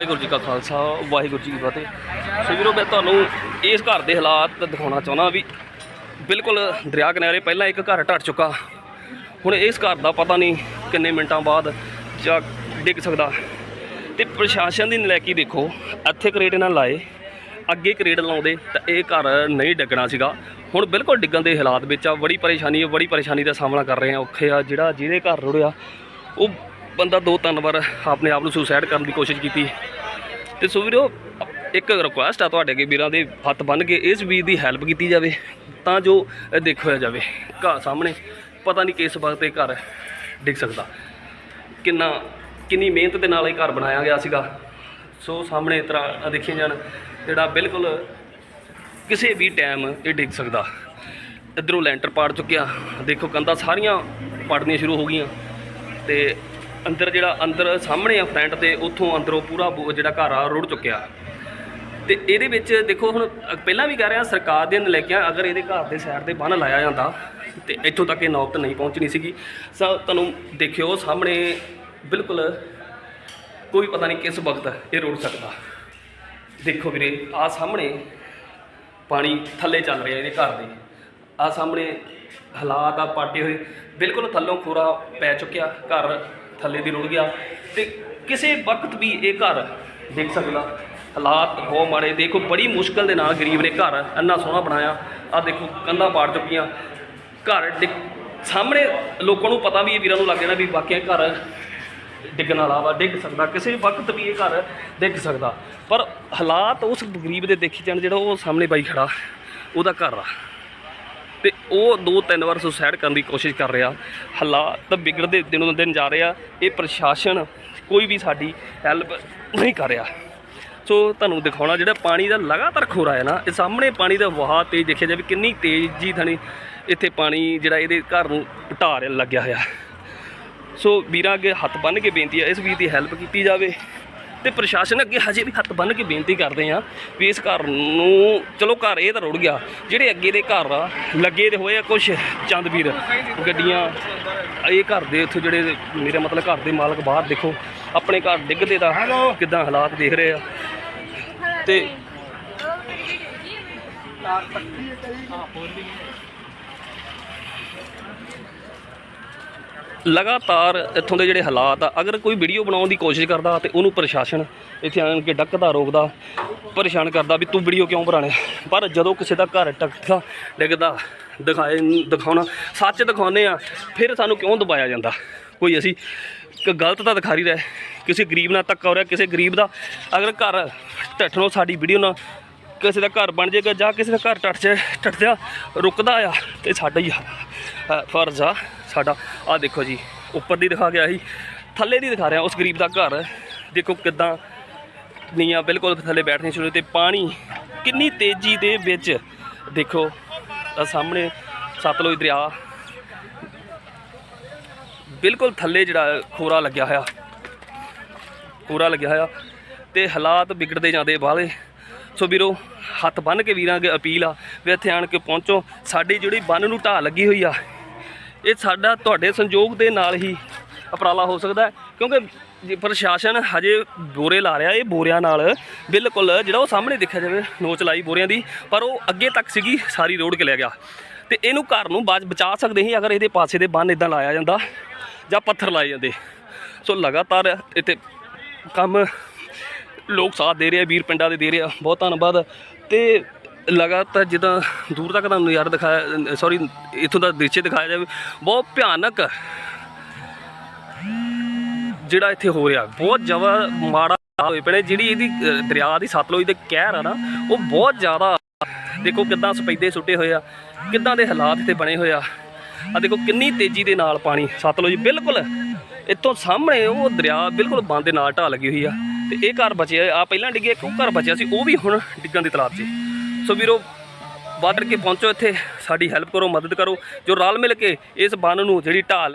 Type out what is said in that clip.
ਵਾਹਿਗੁਰੂ ਜੀ ਕਾ ਖਾਲਸਾ, ਵਾਹਿਗੁਰੂ ਜੀ ਕੀ ਫਤਿਹ। ਸੋ ਵੀਰੋ, ਮੈਂ ਤੁਹਾਨੂੰ ਇਸ ਘਰ ਦੇ ਹਾਲਾਤ ਦਿਖਾਉਣਾ ਚਾਹੁੰਦਾ ਵੀ ਬਿਲਕੁਲ ਦਰਿਆ ਕਿਨਾਰੇ ਪਹਿਲਾਂ ਇੱਕ ਘਰ ਢੱਟ ਚੁੱਕਾ। ਹੁਣ ਇਸ ਘਰ ਦਾ ਪਤਾ ਨਹੀਂ ਕਿੰਨੇ ਮਿੰਟਾਂ ਬਾਅਦ ਜਾਂ ਡਿੱਗ ਸਕਦਾ। ਤੇ ਪ੍ਰਸ਼ਾਸਨ ਦੀ ਨਲਾਇਕੀ ਦੇਖੋ, ਇੱਥੇ ਕਰੇਟ ਨਾਲ ਲਾਏ, ਅੱਗੇ ਕਰੇਟ ਲਾਉਂਦੇ, ਤਾਂ ਇਹ ਘਰ ਨਹੀਂ ਡਿੱਗਣਾ ਸੀਗਾ। ਹੁਣ ਬਿਲਕੁਲ ਡਿੱਗਣ ਦੇ ਹਾਲਾਤ ਵਿੱਚ ਆ, ਬੜੀ ਪਰੇਸ਼ਾਨੀ ਹੈ ਬੜੀ ਪਰੇਸ਼ਾਨੀ ਦਾ ਸਾਹਮਣਾ ਕਰ ਰਹੇ ਆ ਔਖੇ ਆ, ਜਿਹੜਾ ਜਿਹਦੇ ਘਰ ਰੁੜਿਆ, ਉਹ ਬੰਦਾ ਦੋ ਤਿੰਨ ਵਾਰ ਆਪਣੇ ਆਪ ਨੂੰ ਸੁਸਾਈਡ ਕਰਨ ਦੀ ਕੋਸ਼ਿਸ਼ ਕੀਤੀ। ਤੇ ਸੋ ਵੀਰੋ, ਇੱਕ ਰਿਕੁਐਸਟ ਆ ਤੁਹਾਡੇ ਅੱਗੇ ਵੀਰਾਂ ਦੇ ਹੱਥ ਬੰਨ ਕੇ, ਇਸ ਵੀਰ ਦੀ ਹੈਲਪ ਕੀਤੀ ਜਾਵੇ ਤਾਂ ਜੋ ਇਹ ਦੇਖਿਆ ਜਾਵੇ। ਘਰ ਸਾਹਮਣੇ, ਪਤਾ ਨਹੀਂ ਕਿਸ ਵਕਤ ਇਹ ਘਰ ਡਿੱਗ ਸਕਦਾ। ਕਿੰਨਾ, ਕਿੰਨੀ ਮਿਹਨਤ ਦੇ ਨਾਲ ਇਹ ਘਰ ਬਣਾਇਆ ਗਿਆ ਸੀਗਾ। ਸੋ ਸਾਹਮਣੇ ਤਰ੍ਹਾਂ ਦੇਖੀਆਂ ਜਾਣ, ਜਿਹੜਾ ਬਿਲਕੁਲ ਕਿਸੇ ਵੀ ਟਾਈਮ ਇਹ ਡਿੱਗ ਸਕਦਾ। ਇਧਰੋਂ ਲੈਂਟਰ ਪਾੜ ਚੁੱਕਿਆ। ਦੇਖੋ ਕੰਧਾਂ ਸਾਰੀਆਂ ਪਾੜਨੀਆਂ ਸ਼ੁਰੂ ਹੋ ਗਈਆਂ। ਤੇ ਅੰਦਰ ਜਿਹੜਾ ਅੰਦਰ ਸਾਹਮਣੇ ਆ ਫਰੰਟ ਤੇ, ਉੱਥੋਂ ਅੰਦਰੋਂ ਪੂਰਾ ਬੋ- ਜਿਹੜਾ ਘਰ ਆ, ਰੁੜ ਚੁੱਕਿਆ। ਤੇ ਇਹਦੇ ਵਿੱਚ ਦੇਖੋ ਹੁਣ ਪਹਿਲਾਂ ਵੀ ਕਹਿ ਰਿਹਾ, ਸਰਕਾਰ ਦੇ ਨਲੇਕਿਆਂ ਅਗਰ ਇਹਦੇ ਘਰ ਦੇ ਸਾਈਡ ਤੇ ਬੰਨ ਲਾਇਆ ਜਾਂਦਾ, ਤੇ ਇੱਥੋਂ ਤੱਕ ਇਹ ਨੌਬਤ ਨਹੀਂ ਪਹੁੰਚਣੀ ਸੀਗੀ। ਸੋ ਤੁਹਾਨੂੰ ਦੇਖਿਓ, ਸਾਹਮਣੇ ਬਿਲਕੁਲ ਕੋਈ ਪਤਾ ਨਹੀਂ ਕਿਸ ਵਕਤ ਇਹ ਰੁੜ ਸਕਦਾ। ਦੇਖੋ ਵੀਰੇ, ਆ ਸਾਹਮਣੇ ਪਾਣੀ ਥੱਲੇ ਚੱਲ ਰਿਹਾ ਇਹਦੇ ਘਰ ਦੇ। ਆ ਸਾਹਮਣੇ ਹਾਲਾਤ ਆ ਪਾਟੇ ਹੋਏ। ਬਿਲਕੁਲ ਥੱਲੋਂ ਖੋਰਾ ਪੈ ਚੁੱਕਿਆ, ਘਰ ਥੱਲੇ ਦੀ ਰੁੜ ਗਿਆ ਤੇ ਕਿਸੇ ਵਕਤ ਵੀ ਇਹ ਘਰ ਦੇਖ ਸਕਦਾ। ਹਾਲਾਤ ਬਹੁਤ ਮਾੜੇ। ਦੇਖੋ, ਬੜੀ ਮੁਸ਼ਕਲ ਦੇ ਨਾਲ ਗਰੀਬ ਨੇ ਘਰ ਇੰਨਾ ਸੋਹਣਾ ਬਣਾਇਆ। ਆ ਦੇਖੋ, ਕੰਧਾਂ ਪਾੜ ਚੁੱਕੀਆਂ। ਘਰ ਡਿੱਗ- ਸਾਹਮਣੇ ਲੋਕਾਂ ਨੂੰ ਪਤਾ ਵੀ ਇਹ ਵੀਰਾਂ ਨੂੰ ਲੱਗ ਜਾਣਾ ਵੀ ਵਾਕਿਆ ਘਰ ਡਿੱਗਣ ਵਾਲਾ ਵਾ, ਡਿੱਗ ਸਕਦਾ। ਕਿਸੇ ਵੀ ਵਕਤ ਵੀ ਇਹ ਘਰ ਡਿੱਗ ਸਕਦਾ। ਪਰ ਹਾਲਾਤ ਉਸ ਗਰੀਬ ਦੇ ਦੇਖੀ ਜਾਣ ਜਿਹੜਾ ਉਹ ਸਾਹਮਣੇ ਬਾਈ ਖੜਾ। ਉਹਦਾ ਘਰ ਆ। ਤੇ ਉਹ ਦੋ ਤਿੰਨ ਵਾਰ ਸੁਸਾਇਡ ਕਰਨ ਦੀ ਕੋਸ਼ਿਸ਼ ਕਰ ਰਿਹਾ। ਹਾਲਾਤ ਵਿਗੜਦੇ ਦਿਨੋਂ ਦਿਨ ਜਾ ਰਿਹਾ ਇਹ ਪ੍ਰਸ਼ਾਸਨ ਕੋਈ ਵੀ ਸਾਡੀ ਹੈਲਪ ਨਹੀਂ ਕਰ ਰਿਹਾ। ਸੋ ਤੁਹਾਨੂੰ ਦਿਖਾਉਣਾ ਜਿਹੜਾ ਪਾਣੀ ਦਾ ਲਗਾਤਾਰ ਖੋਰਾ ਹੈ ਨਾ, ਇਹ ਸਾਹਮਣੇ ਪਾਣੀ ਦਾ ਵਹਾਅ ਤੇਜ਼ ਦੇਖਿਆ ਜਾਵੇ ਕਿੰਨੀ ਤੇਜ਼ੀ ਥਣੀ ਇੱਥੇ ਪਾਣੀ ਜਿਹੜਾ ਇਹਦੇ ਘਰ ਨੂੰ ਢਾਹ ਰਿਹਾ, ਲੱਗਿਆ ਹੋਇਆ। ਸੋ ਵੀਰਾਂ ਅੱਗੇ ਹੱਥ ਬੰਨ੍ਹ ਕੇ ਬੇਨਤੀ ਹੈ, ਇਸ ਵੀਰ ਦੀ ਹੈਲਪ ਕੀਤੀ ਜਾਵੇ। ਤੇ ਪ੍ਰਸ਼ਾਸਨ ਅੱਗੇ ਹਜੇ ਵੀ ਹੱਥ ਬੰਨ੍ਹ ਕੇ ਬੇਨਤੀ ਕਰਦੇ ਆ ਵੀ ਇਸ ਘਰ ਨੂੰ ਚਲੋ ਘਰ ਇਹ ਤਾਂ ਰੁੜ ਗਿਆ ਜਿਹੜੇ ਅੱਗੇ ਦੇ ਘਰ ਆ ਲੱਗੇ ਦੇ ਹੋਏ ਆ ਕੁਝ ਚੰਦ ਵੀਰ ਗੱਡੀਆਂ ਇਹ ਘਰ ਦੇ ਉੱਥੇ ਜਿਹੜੇ ਮੇਰਾ ਮਤਲਬ ਘਰ ਦੇ ਮਾਲਕ ਬਾਹਰ ਦੇਖੋ ਆਪਣੇ ਘਰ ਡਿੱਗਦੇ ਦਾ ਕਿਦਾਂ ਹਾਲਾਤ ਦੇਖ ਰਹੇ ਆ। ਤੇ ਲਗਾਤਾਰ ਇੱਥੋਂ ਦੇ ਜਿਹੜੇ ਹਾਲਾਤ ਆ ਅਗਰ ਕੋਈ ਵੀਡੀਓ ਬਣਾਉਣ ਦੀ ਕੋਸ਼ਿਸ਼ ਕਰਦਾ ਤੇ ਉਹਨੂੰ ਪ੍ਰਸ਼ਾਸਨ ਇੱਥੇ ਆਣ ਕੇ ਡੱਕਦਾ ਰੋਕਦਾ ਪਰੇਸ਼ਾਨ ਕਰਦਾ ਵੀ ਤੂੰ ਵੀਡੀਓ ਕਿਉਂ ਬਣਾਣੇ ਪਰ ਜਦੋਂ ਕਿਸੇ ਦਾ ਘਰ ਟੱਕਦਾ ਡਿੱਗਦਾ ਦਿਖਾਏ ਦਿਖਾਉਣਾ ਸੱਚ ਦਿਖਾਉਂਦੇ ਆ ਫਿਰ ਸਾਨੂੰ ਕਿਉਂ ਦਬਾਇਆ ਜਾਂਦਾ? ਕੋਈ ਅਸੀਂ ਗਲਤ ਤਾਂ ਦਿਖਾ ਹੀ ਰਿਹਾ ਕਿਸੇ ਗਰੀਬ ਨਾਲ ਧੱਕਾ ਹੋ ਰਿਹਾ ਕਿਸੇ ਗਰੀਬ ਦਾ ਅਗਰ ਘਰ ਢੱਠਣੋਂ ਸਾਡੀ ਵੀਡੀਓ ਨਾਲ ਕਿਸੇ ਦਾ ਘਰ ਬਣ ਜਾਏਗਾ ਜਾਂ ਕਿਸੇ ਦਾ ਘਰ ਟੱਟ ਜਾ ਟੱਟਦਿਆ ਰੁਕਦਾ ਆ ਤੇ ਸਾਡਾ ਹੀ ਅ, ਫਰਜ਼ ਆ ਸਾਡਾ। ਆ ਦੇਖੋ ਜੀ, ਉੱਪਰ ਦੀ ਦਿਖਾ ਗਿਆ ਸੀ, ਥੱਲੇ ਦੀ ਦਿਖਾ ਰਿਹਾ ਉਸ ਗਰੀਬ ਦਾ ਘਰ। ਦੇਖੋ ਕਿਦਾਂ ਨੀਆਂ ਬਿਲਕੁਲ ਥੱਲੇ ਬੈਠਣੀ ਸ਼ੁਰੂ ਤੇ ਪਾਣੀ ਕਿੰਨੀ ਤੇਜ਼ੀ ਦੇ ਵਿੱਚ ਦੇਖੋ ਆਹ ਸਾਹਮਣੇ ਸਤਲੁਜ ਦਰਿਆ। ਬਿਲਕੁਲ ਥੱਲੇ ਜਿਹੜਾ ਖੋਰਾ ਲੱਗਿਆ ਹੋਇਆ। ਖੋਰਾ ਲੱਗਿਆ ਹੋਇਆ ਤੇ ਹਾਲਾਤ ਵਿਗੜਦੇ ਜਾਂਦੇ ਬਾਹਲੇ। ਸੋ ਵੀਰੋ, ਹੱਥ ਬੰਨ ਕੇ ਵੀਰਾਂ ਅੱਗੇ ਅਪੀਲ ਆ ਵੀ ਇੱਥੇ ਆਣ ਕੇ ਪਹੁੰਚੋ। ਸਾਡੀ ਜਿਹੜੀ ਬੰਨ ਨੂੰ ਢਾਹ ਲੱਗੀ ਹੋਈ ਆ ਇਹ ਸਾਡਾ ਤੁਹਾਡੇ ਸੰਯੋਗ ਦੇ ਨਾਲ ਹੀ ਉਪਰਾਲਾ ਹੋ ਸਕਦਾ ਕਿਉਂਕਿ ਜੇ ਪ੍ਰਸ਼ਾਸਨ ਹਜੇ ਬੋਰੇ ਲਾ ਰਿਹਾ, ਇਹ ਬੋਰਿਆਂ ਨਾਲ। ਬਿਲਕੁਲ, ਜਿਹੜਾ ਉਹ ਸਾਹਮਣੇ ਦੇਖਿਆ ਜਾਵੇ, ਨੋਚ ਲਾਈ ਬੋਰਿਆਂ ਦੀ, ਪਰ ਉਹ ਅੱਗੇ ਤੱਕ ਸੀਗੀ, ਸਾਰੀ ਰੋਡ ਕੇ ਲੈ ਗਿਆ। ਤੇ ਇਹਨੂੰ ਘਰ ਨੂੰ ਬਾਜ, ਬਚਾ ਸਕਦੇ ਸੀ ਅਗਰ ਇਹਦੇ ਪਾਸੇ ਦੇ ਬੰਨ ਇਦਾਂ ਲਾਇਆ ਜਾਂਦਾ, ਜਾਂ ਪੱਥਰ ਲਾਏ ਜਾਂਦੇ। ਸੋ ਲਗਾਤਾਰ ਇੱਥੇ ਕੰਮ ਲੋਕ ਸਾਥ ਦੇ ਰਹੇ ਆ, ਵੀਰ ਪਿੰਡਾਂ ਦੇ ਦੇ ਰਹੇ ਆ, ਬਹੁਤ ਧੰਨਵਾਦ। ਤੇ ਲਗਾਤਾਰ ਜਿੱਦਾਂ ਦੂਰ ਤੱਕ ਤੁਹਾਨੂੰ ਨਜ਼ਾਰਾ ਦਿਖਾਇਆ ਸੌਰੀ ਇੱਥੋਂ ਦਾ ਦ੍ਰਿਸ਼ ਦਿਖਾਇਆ ਜਾਵੇ, ਬਹੁਤ ਭਿਆਨਕ ਜਿਹੜਾ ਇੱਥੇ ਹੋ ਰਿਹਾ, ਬਹੁਤ ਜ਼ਿਆਦਾ ਮਾੜਾ ਹੋਏ ਪਏ ਜਿਹੜੀ ਇਹਦੀ ਦਰਿਆ ਦੀ ਸਤਲੁਜ ਦੇ ਕਹਿਰ ਆ ਨਾ, ਉਹ ਬਹੁਤ ਜ਼ਿਆਦਾ ਦੇਖੋ ਕਿੱਦਾਂ ਸਪੈਦੇ ਸੁੱਟੇ ਹੋਏ ਆ, ਕਿੱਦਾਂ ਦੇ ਹਾਲਾਤ ਇੱਥੇ ਬਣੇ ਹੋਏ ਆ। ਆ ਦੇਖੋ ਕਿੰਨੀ ਤੇਜ਼ੀ ਦੇ ਨਾਲ ਪਾਣੀ, ਸਤਲੁਜ ਬਿਲਕੁਲ ਇੱਥੋਂ ਸਾਹਮਣੇ ਉਹ ਦਰਿਆ ਬਿਲਕੁਲ ਬੰਦ ਦੇ ਨਾਲ ਢਾਹ ਲੱਗੀ ਹੋਈ ਆ। ਤੇ ਇਹ ਘਰ ਬਚਿਆ ਆ ਪਹਿਲਾਂ ਡਿੱਗਿਆ ਇੱਕ ਉਹ ਘਰ ਬਚਿਆ ਸੀ, ਉਹ ਵੀ ਹੁਣ ਡਿੱਗਣ ਦੀ ਤਲਾਬ 'ਚ। ਸੋ ਵੀਰੋ ਵੱਧ ਕੇ ਪਹੁੰਚੋ ਇੱਥੇ, ਸਾਡੀ ਹੈਲਪ ਕਰੋ, ਮਦਦ ਕਰੋ, ਜੋ ਰਲ ਮਿਲ ਕੇ ਇਸ ਬੰਨ ਨੂੰ ਜਿਹੜੀ ਢਾਲ